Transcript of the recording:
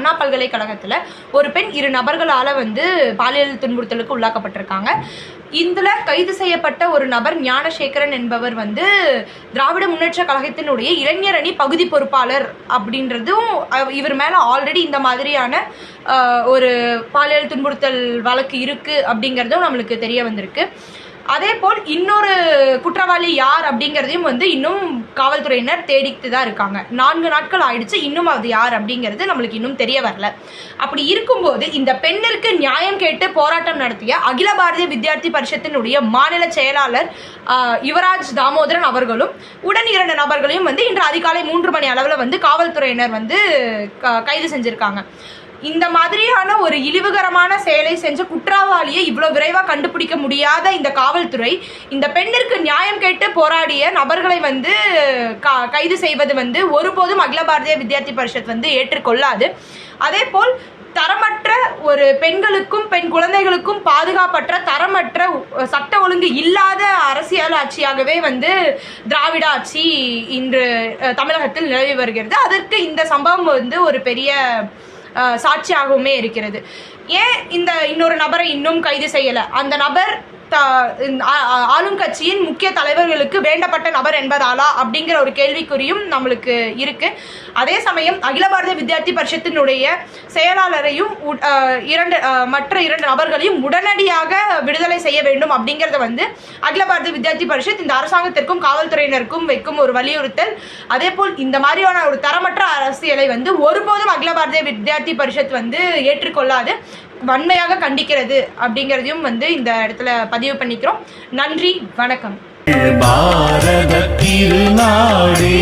அண்ணா பல்கலைக்கழகத்தில் ஒரு பெண் இரு நபர்களால் வந்து பாலியல் துன்புறுத்தலுக்கு உள்ளாக்கப்பட்டிருக்காங்க. இதில் கைது செய்யப்பட்ட ஒரு நபர் ஞானசேகரன் என்பவர் வந்து திராவிட முன்னேற்ற கழகத்தினுடைய இளைஞர் அணி பகுதி பொறுப்பாளர் அப்படின்றதும் அவ- இவர் மேலே ஆல்ரெடி இந்த மாதிரியான ஒரு பாலியல் துன்புறுத்தல் வழக்கு இருக்குது அப்படிங்கிறதும் நம்மளுக்கு தெரிய வந்திருக்கு. அதே போல் இன்னொரு குற்றவாளி யார் அப்படிங்கிறதையும் வந்து இன்னும் காவல்துறையினர் தேடிட்டு தான் இருக்காங்க. நான்கு நாட்கள் ஆயிடுச்சு இன்னும் அது யார் அப்படிங்கிறது நம்மளுக்கு இன்னும் தெரிய வரல. அப்படி இருக்கும்போது இந்த பெண்ணிற்கு நியாயம் கேட்டு போராட்டம் நடத்திய அகில பாரதிய வித்யார்த்தி பரிஷத்தினுடைய மாநில செயலாளர் யுவராஜ் தாமோதரன் அவர்களும் உடன் இரண்டு நபர்களையும் வந்து இன்று அதிகாலை மூன்று மணி அளவில் வந்து காவல்துறையினர் வந்து க- கைது செஞ்சிருக்காங்க. இந்த மாதிரியான ஒரு இழிவுகரமான செயலை செஞ்ச குற்றவாளியை இவ்வளோ விரைவாக கண்டுபிடிக்க முடியாத இந்த காவல்துறை இந்த பெண்ணிற்கு நியாயம் கேட்டு போராடிய நபர்களை வந்து க- கைது செய்வது வந்து ஒருபோதும் அகில பாரதிய வித்யார்த்தி பரிஷத் வந்து ஏற்றுக்கொள்ளாது. அதே போல் தரமற்ற ஒரு பெண்களுக்கும் பெண் குழந்தைகளுக்கும் பாதுகாப்பற்ற தரமற்ற சட்ட ஒழுங்கு இல்லாத அரசியல் ஆட்சியாகவே வந்து திராவிட ஆட்சி இன்று தமிழகத்தில் நிலவி வருகிறது. அதற்கு இந்த சம்பவம் வந்து ஒரு பெரிய சாட்சியாகவுமே இருக்கிறது. ஏன் இந்த இன்னொரு நபரை இன்னும் கைது செய்யலை? அந்த நபர் த- ஆளும் கட்சியின் முக்கிய தலைவர்களுக்கு வேண்டப்பட்ட நபர் என்பதாலா? அப்படிங்கிற ஒரு கேள்விக்குறியும் நம்மளுக்கு இருக்கு. அதே சமயம் அகில பாரதிய வித்யார்த்தி பரிஷத்தினுடைய செயலாளரையும் இரண்டு மற்ற இரண்டு நபர்களையும் உடனடியாக விடுதலை செய்ய வேண்டும் அப்படிங்கிறத வந்து அகில பாரதிய வித்யார்த்தி பரிஷத் இந்த அரசாங்கத்திற்கும் காவல்துறையினருக்கும் வைக்கும் ஒரு வலியுறுத்தல். அதே போல் இந்த மாதிரியான ஒரு தரமற்ற அரசியலை வந்து ஒருபோதும் அகில பாரதிய வித்யார்த்தி பரிஷத் வந்து ஏற்றுக்கொள்ளாது. வன்மையாக கண்டிக்கிறது அப்படிங்கிறதையும் வந்து இந்த இடத்துல பதிவு பண்ணிக்கிறோம். நன்றி வணக்கம். பாரத திருநாடே.